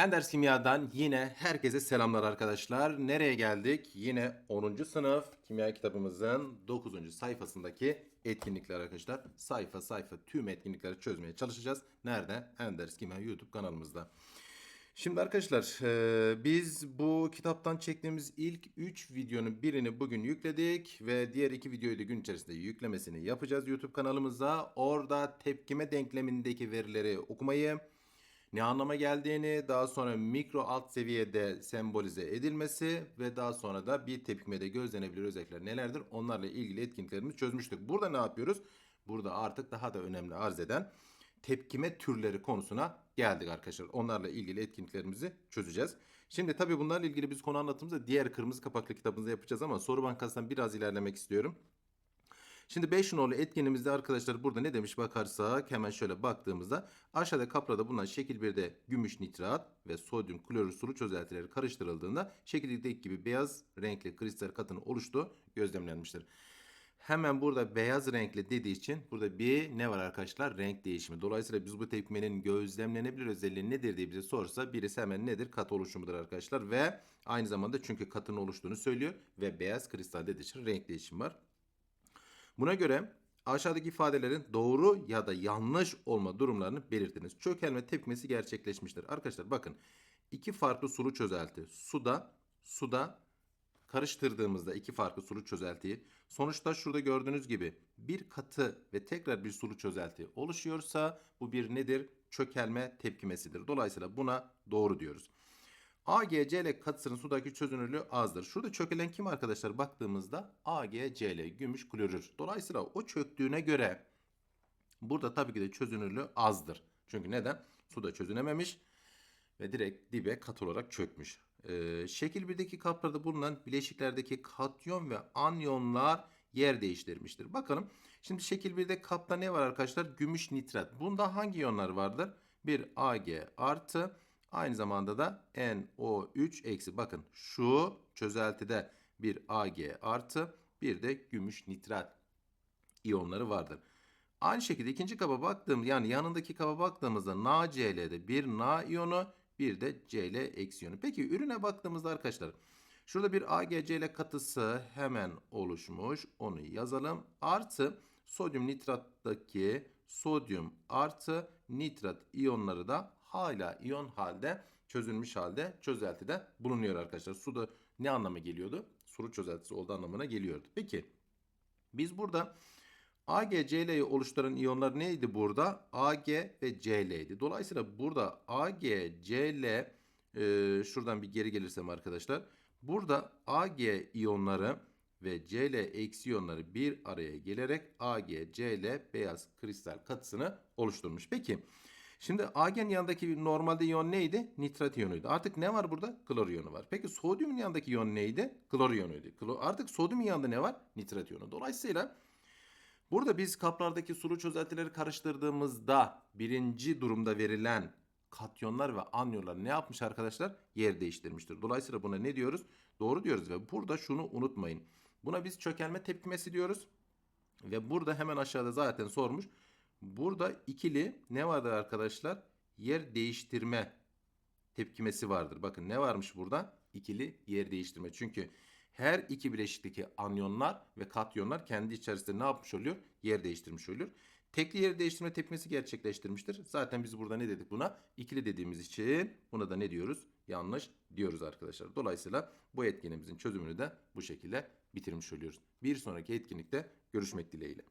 Enders Kimya'dan yine herkese selamlar arkadaşlar. Nereye geldik? Yine 10. sınıf kimya kitabımızın 9. sayfasındaki etkinlikler arkadaşlar. Sayfa sayfa tüm etkinlikleri çözmeye çalışacağız. Nerede? Enders Kimya YouTube kanalımızda. Şimdi arkadaşlar e, biz bu kitaptan çektiğimiz ilk 3 videonun birini bugün yükledik ve diğer iki videoyu da gün içerisinde yüklemesini yapacağız YouTube kanalımıza. Orada tepkime denklemindeki verileri okumayı, ne anlama geldiğini, daha sonra mikro alt seviyede sembolize edilmesi ve daha sonra da bir tepkimede gözlenebilir özellikler nelerdir onlarla ilgili etkinliklerimizi çözmüştük. Burada ne yapıyoruz? Burada artık daha da önemli arz eden tepkime türleri konusuna geldik arkadaşlar. Onlarla ilgili etkinliklerimizi çözeceğiz. Şimdi tabii bunlarla ilgili biz konu anlatımımızda diğer kırmızı kapaklı kitabımızda yapacağız ama soru bankasından biraz ilerlemek istiyorum. Şimdi 5 nolu etkinimizde arkadaşlar burada ne demiş bakarsak hemen şöyle baktığımızda aşağıda kaprada bulunan şekil 1'de gümüş nitrat ve sodyum klorür sulu çözeltileri karıştırıldığında şekildeki gibi beyaz renkli kristal katının oluştuğu gözlemlenmiştir. Hemen burada beyaz renkli dediği için burada bir ne var arkadaşlar? Renk değişimi. Dolayısıyla biz bu tepkimenin gözlemlenebilir özelliği nedir diye bize sorsa birisi hemen nedir? Kat oluşumudur arkadaşlar ve aynı zamanda çünkü katın oluştuğunu söylüyor ve beyaz kristal dediği için renk değişimi var. Buna göre aşağıdaki ifadelerin doğru ya da yanlış olma durumlarını belirtiniz. Çökelme tepkimesi gerçekleşmiştir. Arkadaşlar bakın iki farklı sulu çözelti suda suda karıştırdığımızda iki farklı sulu çözeltiyi sonuçta şurada gördüğünüz gibi bir katı ve tekrar bir sulu çözelti oluşuyorsa bu bir nedir? Çökelme tepkimesidir. Dolayısıyla buna doğru diyoruz. AgCl katısının sudaki çözünürlüğü azdır. Şurada çökelen kim arkadaşlar? Baktığımızda AgCl gümüş klorür. Dolayısıyla o çöktüğüne göre burada tabii ki de çözünürlüğü azdır. Çünkü neden? Suda çözünememiş ve direkt dibe kat olarak çökmüş. Ee, şekil 1'deki kaplarda bulunan bileşiklerdeki katyon ve anyonlar yer değiştirmiştir. Bakalım şimdi şekil 1'de kapta ne var arkadaşlar? Gümüş nitrat. Bunda hangi iyonlar vardır? Bir Ag artı aynı zamanda da NO3 eksi. Bakın şu çözeltide bir Ag artı bir de gümüş nitrat iyonları vardır. Aynı şekilde ikinci kaba baktığım yani yanındaki kaba baktığımızda NaCl'de bir Na iyonu bir de Cl eksi iyonu. Peki ürüne baktığımızda arkadaşlar şurada bir AgCl katısı hemen oluşmuş. Onu yazalım. Artı sodyum nitrattaki sodyum artı nitrat iyonları da hala iyon halde çözülmüş halde çözeltide bulunuyor arkadaşlar. Suda ne anlama geliyordu? Sulu çözeltisi olduğu anlamına geliyordu. Peki biz burada AgCl'yi oluşturan iyonlar neydi burada? Ag ve Cl'ydi. Dolayısıyla burada AgCl e, şuradan bir geri gelirsem arkadaşlar. Burada Ag iyonları ve Cl eksi iyonları bir araya gelerek AgCl beyaz kristal katısını oluşturmuş. Peki şimdi Ag'in yanındaki normalde iyon neydi? Nitrat iyonuydu. Artık ne var burada? Klor iyonu var. Peki sodyumun yanındaki iyon neydi? Klor iyonuydu. Klor, artık sodyumun yanında ne var? Nitrat iyonu. Dolayısıyla Burada biz kaplardaki sulu çözeltileri karıştırdığımızda birinci durumda verilen katyonlar ve anyonlar ne yapmış arkadaşlar? Yer değiştirmiştir. Dolayısıyla buna ne diyoruz? Doğru diyoruz ve burada şunu unutmayın. Buna biz çökelme tepkimesi diyoruz. Ve burada hemen aşağıda zaten sormuş. Burada ikili ne vardır arkadaşlar? Yer değiştirme tepkimesi vardır. Bakın ne varmış burada? İkili yer değiştirme. Çünkü her iki bileşikteki anyonlar ve katyonlar kendi içerisinde ne yapmış oluyor? Yer değiştirmiş oluyor. Tekli yer değiştirme tepkimesi gerçekleştirmiştir. Zaten biz burada ne dedik buna? İkili dediğimiz için buna da ne diyoruz? Yanlış diyoruz arkadaşlar. Dolayısıyla bu etkinliğimizin çözümünü de bu şekilde bitirmiş oluyoruz. Bir sonraki etkinlikte görüşmek dileğiyle.